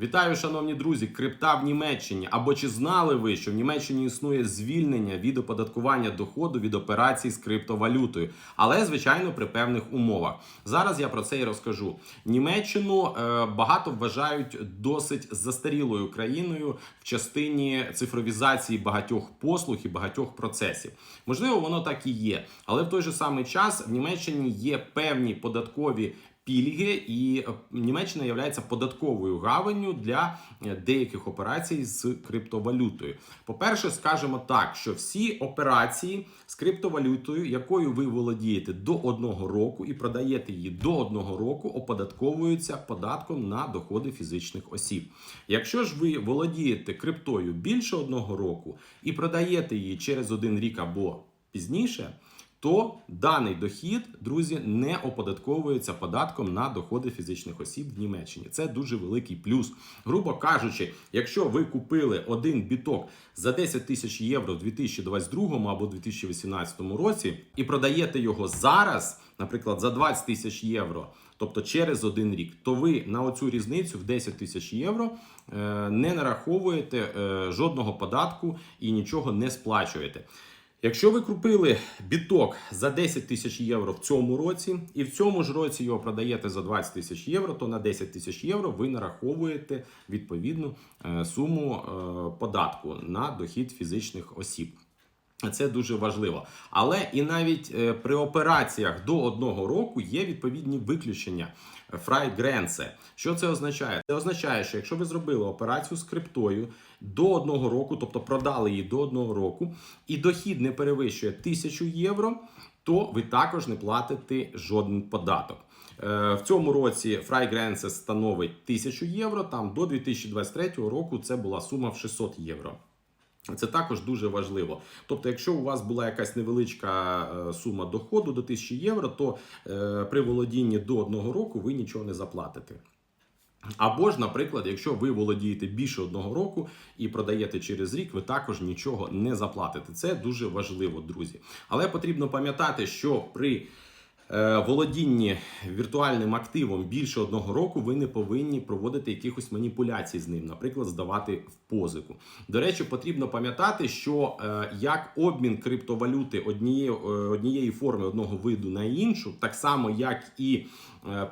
Вітаю, шановні друзі! Крипта в Німеччині. Або чи знали ви, що в Німеччині існує звільнення від оподаткування доходу від операцій з криптовалютою, але звичайно при певних умовах. Зараз я про це і розкажу. Німеччину е, багато вважають досить застарілою країною в частині цифровізації багатьох послуг і багатьох процесів. Можливо, воно так і є, але в той же самий час в Німеччині є певні податкові пільги, і е, Німеччина є податковою гаванню для е, деяких операцій з криптовалютою. По-перше, скажемо так, що всі операції з криптовалютою, якою ви володієте до одного року і продаєте її до одного року, оподатковуються податком на доходи фізичних осіб. Якщо ж ви володієте криптою більше одного року і продаєте її через один рік або пізніше то даний дохід, друзі, не оподатковується податком на доходи фізичних осіб в Німеччині. Це дуже великий плюс. Грубо кажучи, якщо ви купили один біток за 10 тисяч євро в 2022 або 2018 році і продаєте його зараз, наприклад, за 20 тисяч євро. Тобто через один рік, то ви на оцю різницю в 10 тисяч євро е, не нараховуєте е, жодного податку і нічого не сплачуєте. Якщо ви купили біток за 10 тисяч євро в цьому році, і в цьому ж році його продаєте за 20 тисяч євро, то на 10 тисяч євро ви нараховуєте відповідну е, суму е, податку на дохід фізичних осіб. Це дуже важливо. Але і навіть е, при операціях до одного року є відповідні виключення. Фрайгренце. Що це означає? Це означає, що якщо ви зробили операцію з криптою до одного року, тобто продали її до одного року, і дохід не перевищує 1000 євро, то ви також не платите жоден податок. Е, в цьому році Фрайгренце становить 1000 євро. Там до 2023 року це була сума в 600 євро. Це також дуже важливо. Тобто, якщо у вас була якась невеличка е, сума доходу до 1000 євро, то е, при володінні до одного року ви нічого не заплатите. Або ж, наприклад, якщо ви володієте більше одного року і продаєте через рік, ви також нічого не заплатите. Це дуже важливо, друзі. Але потрібно пам'ятати, що при володінні віртуальним активом більше одного року, ви не повинні проводити якихось маніпуляцій з ним, наприклад, здавати в позику. До речі, потрібно пам'ятати, що е, як обмін криптовалюти однієї, е, однієї форми одного виду на іншу, так само як і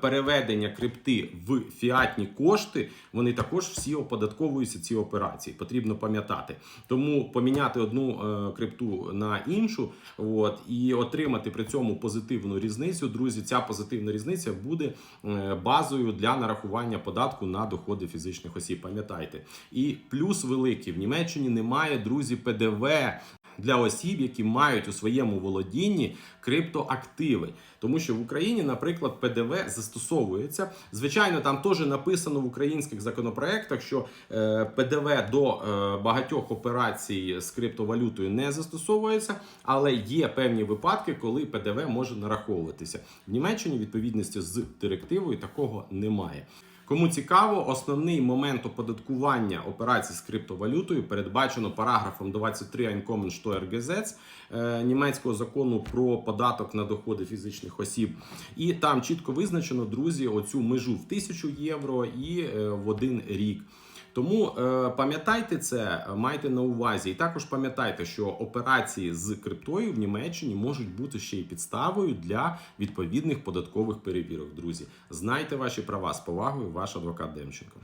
переведення крипти в фіатні кошти, вони також всі оподатковуються ці операції. Потрібно пам'ятати. Тому поміняти одну крипту на іншу, от і отримати при цьому позитивну різницю різницю, друзі, ця позитивна різниця буде е, базою для нарахування податку на доходи фізичних осіб. Пам'ятайте, і плюс великий. В Німеччині немає друзі ПДВ для осіб, які мають у своєму володінні криптоактиви. Тому що в Україні, наприклад, ПДВ застосовується. Звичайно, там теж написано в українських законопроектах, що е, ПДВ до е, багатьох операцій з криптовалютою не застосовується, але є певні випадки, коли ПДВ може нараховуватися. В Німеччині відповідності з директивою такого немає. Кому цікаво, основний момент оподаткування операцій з криптовалютою передбачено параграфом 23 Einkommen Steuergesetz е, німецького закону про податок на доходи фізичних осіб. І там чітко визначено, друзі, оцю межу в 1000 євро і е, в один рік. Тому е, пам'ятайте це, майте на увазі, і також пам'ятайте, що операції з криптою в Німеччині можуть бути ще й підставою для відповідних податкових перевірок. Друзі, знайте ваші права з повагою, ваш адвокат Демченко.